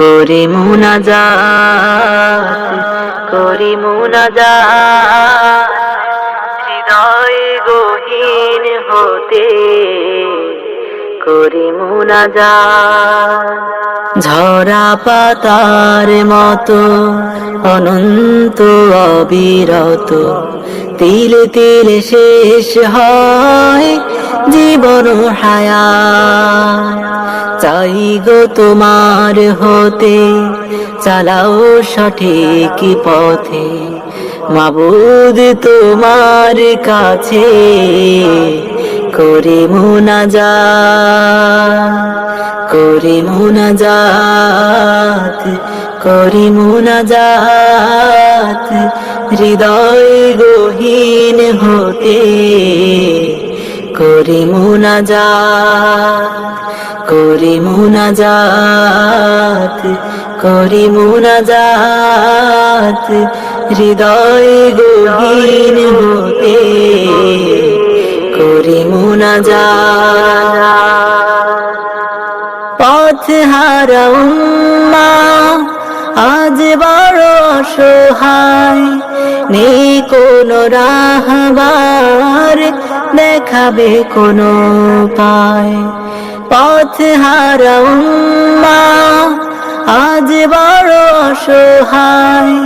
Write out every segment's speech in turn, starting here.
করি মুনাজাত করি মুনাজাত হৃদয় গহীন হতে করি মুনাজাত ঝরা পাতার মতো অনন্ত অবিরত তিল তিল শেষ হয় জীবন হায়া। চাই গো তোমার হতে, চালাও সঠিক পথে। মাবুদ তোমার কাছে করে মুনাজা করে মুনাজাত, করি মুনাজাত। হৃদয় গহীন হতে করি মুনাজাত করি মুনাজাত করি মুনাজাত। হৃদয় গহীন হতে করি মুনাজাত। পথ হারা উম্মা, আজ বড় অসহায়। নেই কোনো রাহবার দেখাবে কোনো পায়। পথ হারা আজ বড় অসহায়।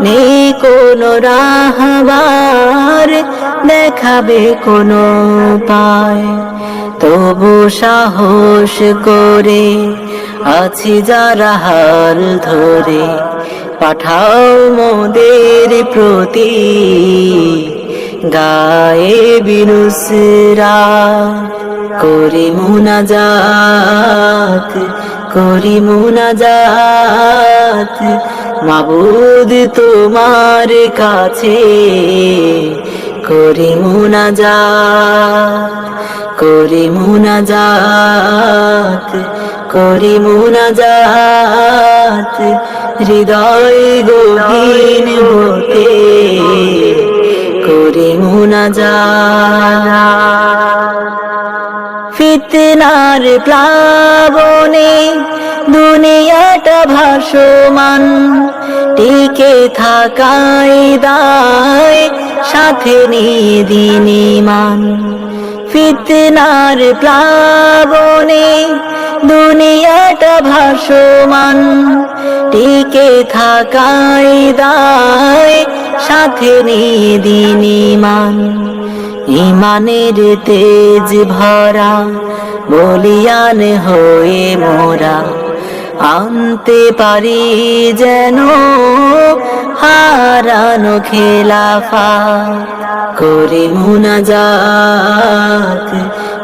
নেই কোনো রাহবার দেখাবে কোনো পায়। তবু সাহস করে আছি যারা হাল ধরে। পাঠাও মোদের প্রতি। গায়ে বিনুসরা, করি মুনাজাত করি মুনাজাত। মাবুদ তোমার কাছে, করি মুনাজাত করি মুনাজাত করি মুনাজাত। হৃদয় গহীন হতে করি মুনাজাত। ফিতনার প্লাবনে দুনিয়াটা ভাসমান, টিকে থাকাই দায় সাথে নিয়ে দিনিমান ফিতনার প্লাবনে দুনিয়াটা ভাসমান টিকে থাকাই দায়, সাথে নিয়ে দিনিমান ইমানের তেজ ভরা, বলিয়ান হয়ে মোরা। আনতে পারি যেন হারানো খেলাফা করি মুনাজাত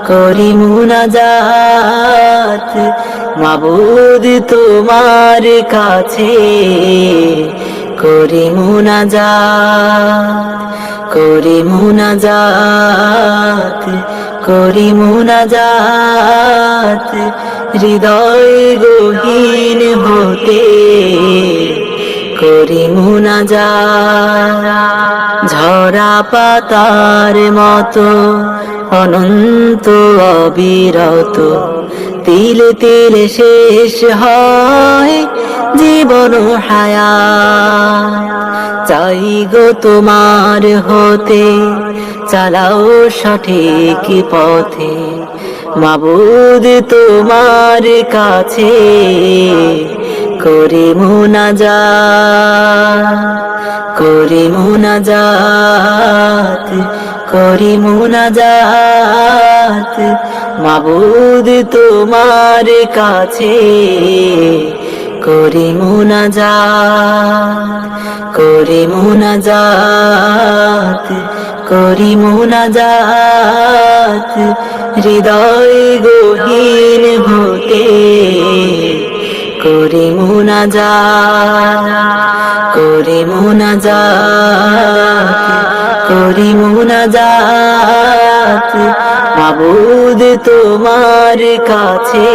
করি মুনাজাত। মাবুদ তোমার কাছে করি মুনাজাত করি মুনাজাত করি মুনাজাত। হৃদয় গহীন হতে করি মুনাজাত। ঝরা পাতার মতো অনন্ত অবিরত। তিল তিল শেষ হয় জীবন হায়া। চাই গো তোমার হতে, চালাও সঠিক পথে। মাবুদ তোমার কাছে করে মুনাজা করে মুনাজাত করি মুনাজাত। মাবুদ তোমার কাছে করি মুনাজাত করি মুনাজাত করি মুনাজাত। হৃদয় গহীন হতে করি মুনাজাত করি মুনাজাত করি মুনাজাত মাবুদ তোমার কাছে,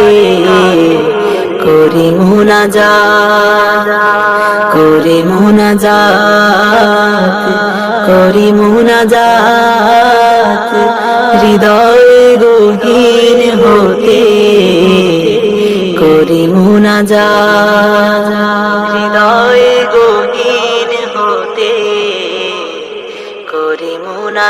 করি মুনাজাত করি মুনাজাত করি মুনাজাত হৃদয় যা হৃদয় গভীর হতে করি মুনা